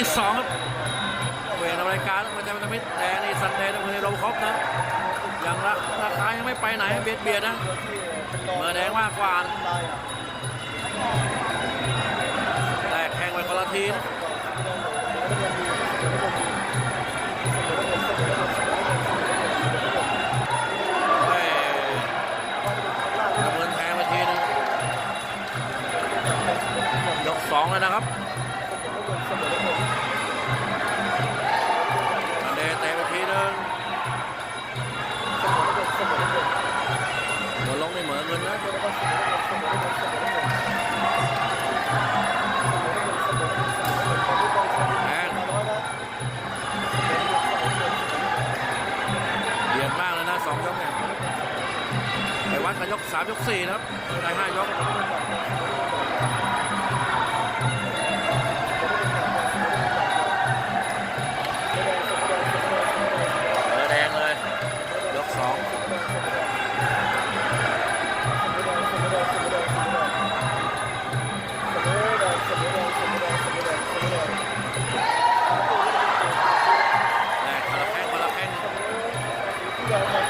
ที่สองครับเวรรายการมันจะเป็นมิตรแต่นี่ซันเดย์ต้องเป็นโรบคอปนะยังราราคายังไม่ไปไหนเบียดเบียดนะเบอร์แดงมากกว่านแต่แข่งไปคนละทีเฮ้ยน้ำเงินแทงไปทียกสองเลยนะครับ สามยกสี่นะครับได้ห้ายกเบอแดงเลย ยกสองแรกคนละแข้งคนละแข้ง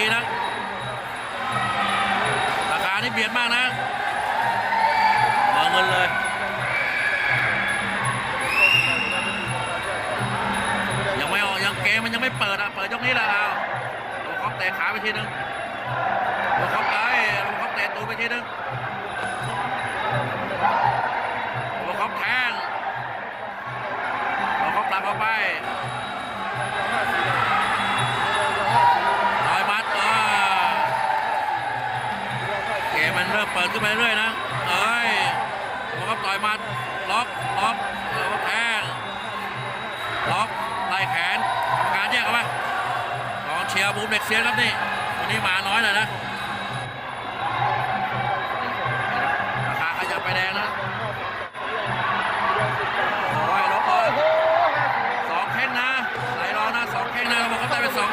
ีนะราคานี่เบียดมากนะเบิกเงินเลยยังไม่ออกยังเกมมันยังไม่เปิดอะเปิดยกนี้แหละเอาโรบอคอปแตะขาไปทีนึงโรบอคอปไอ้โรบอคอปแตะตูไปทีนึง ขึ้นไปเรื่อยนะเอ้ยแล้วก็ต่อยหมัดล็อกล็อกแล้วก็แทงล็อกไล่แขนกรรมการแยกกันไหมกองเชียร์บูมเด็กเสียนครับนี่วันนี้มาน้อยหน่อยนะราคาขยับไปแดงนะโอ้ยล็อกเลยสองแข้งนะไหลรอนะสองแข้งนะเราบอกเขาได้ไปสอง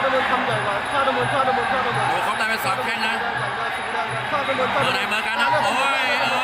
ท่าดำเนินทำใหญ่กว่าท่าดำเนินท่าดำเนินท่าดำเนินโอ้เขาได้ไปสองแข้ง นะท่าดำเนินท่าเมื่อไหร่เมื่อกันนะโอ้ยโอ้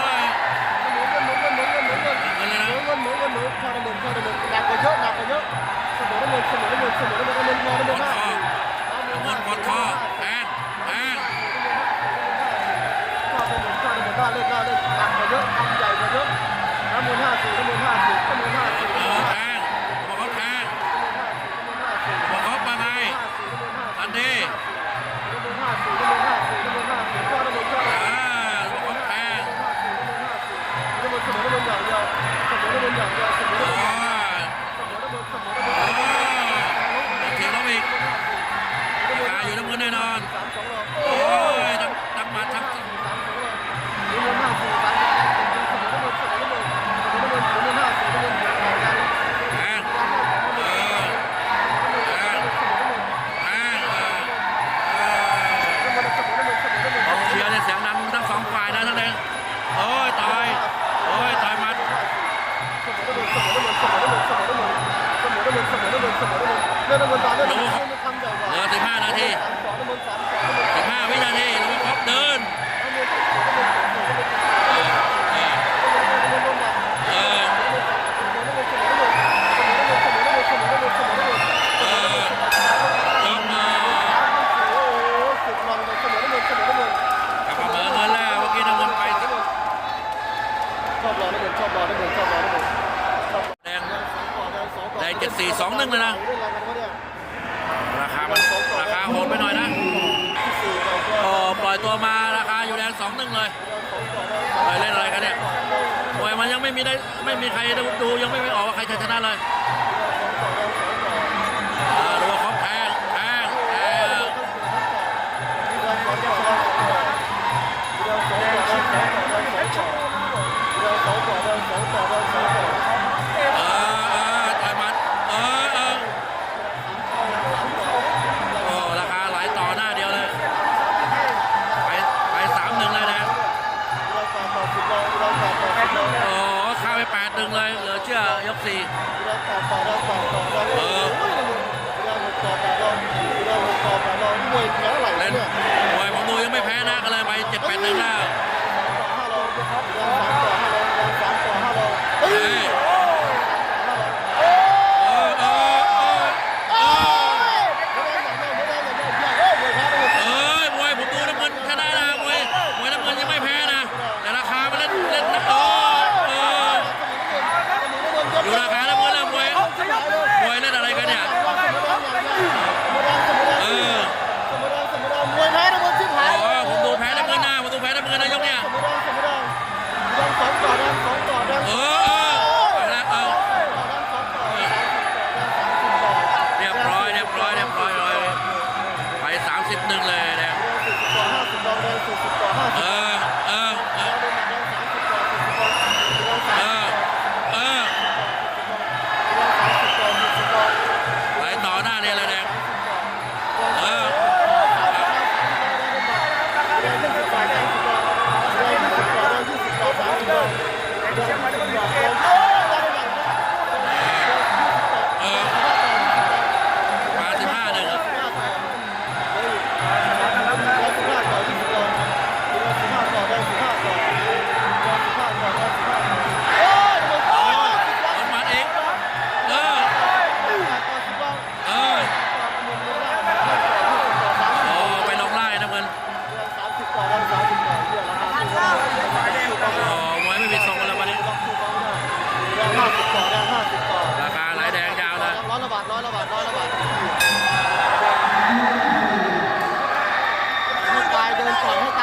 น้ำมันบานด้วยคำใหญ่กว่าเหลือสิบห้านาทีสองน้ำมันสามสองน้ำมันสิบห้าวินาทีแล้วก็พับเดินชอบรอได้มชอบรอได้หมดชอบแดงแดงเจ็ดสี่สองหนึ่งเลยนะ อยตัวมาราคาอยู่แดงสองหนึ่งเลยไปเล่นอะไรกันเนี่ยมวยมันยังไม่มีได้ไม่มีใครดูดูยังไม่มีออกว่าใครจะชนะเลย สี่เออ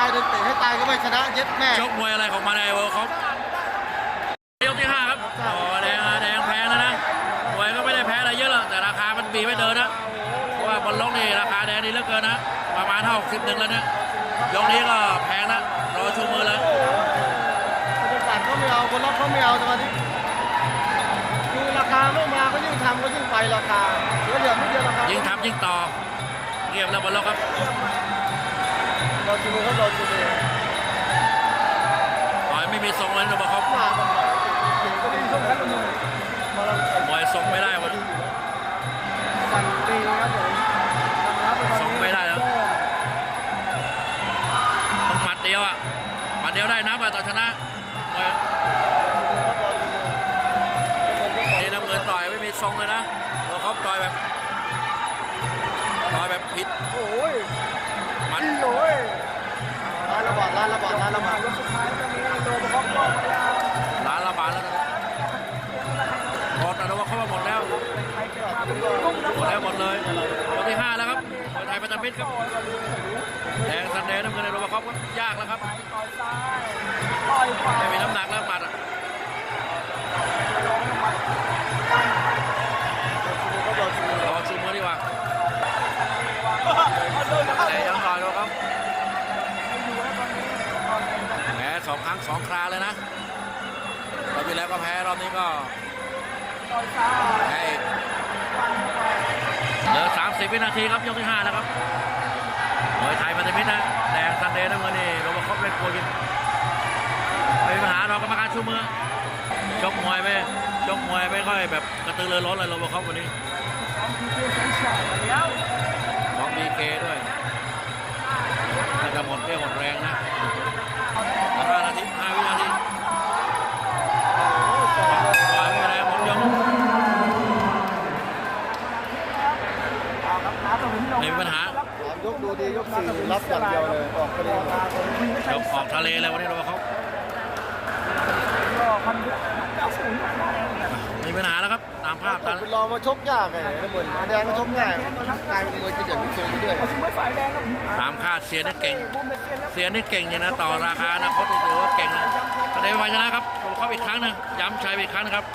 ายเดินเตะให้ตายก็ไม่ชนะเย็ดแม่ชกมวยอะไรของมันในเวิร์คอปยกที่ห้าครับโอ้แดงแดงแพงแล้วนะมวยก็ไม่ได้แพ้อะไรเยอะหรอกแต่ราคามันบีไม่เดินนะเพราะว่าบอลล็อกนี่ราคาแดงนี่เหลือเกินนะประมาณเท่าสิบหนึ่งแล้วเนี่ยยกนี้ก็แพงนะรอชูมือเลยบรรยากาศเขาไม่เอาคนรับเขาไม่เอาแต่วันนี้คือราคาไม่มาก็ยิ่งทำก็ยิ่งไปราคาเหลือเหลือไม่เดียวราคายิ่งทำยิ่งต่อเงียบแล้วบอลล็อกครับ รอจูมือเขารอจูมือต่อยไม่มีทรงเลยนะบอกเขามากันหน่อยก็ดีช่วงนั้นเลยมาแล้วมวยทรงไม่ได้วันาทร้านละบาทร้านละบาทยกสุดท้ายก็มีโดนบล็อกบล็อกล้านะบาทแล้วนะหมดแต่ว่าเข้ามาหมดแล้วหมดแล้วหมดเลยวันที่ห้าแล้วครับมวยไทยประจำมิตรครับแดงสันเดย์น้ำเงินในโรบอคอปก็ยากแล้วครับไม่มีน้ำหนัก วินาทีครับยกที่ห้าแล้วครับมวยไทยมันธมิดนะแดงซันเดย์น้ำเงินนี่โรบอคอปเล่นโกยินไม่มีปัญหาเรากรรมการชูมือชกมวยไปชกมวยไม่ค่อยแบบกระตือรือร้นเลยโรบอคอปวันนี้ของบีเคด้วย อย่างเดียวเลยออกไปเลยยกออกทะเลเลยวันนี้เราเขาไม่มีปัญหาแล้วครับตามภาพตตากมเป็นรองมาชกยากไงแล้วเหมือนแดงก็ชกง่ายกลายเป็นมวยกระเจิดเชิงไปเรื่อยตามคาดเสียนี่เก่ง เสียนี่เก่งจริงนะต่อราคานะเขาถือว่าเก่งนะประเดี๋ยววันชนะครับผมเข้าอีกครั้งหนึงย้ำชัยไปอีกครั้งนะครับ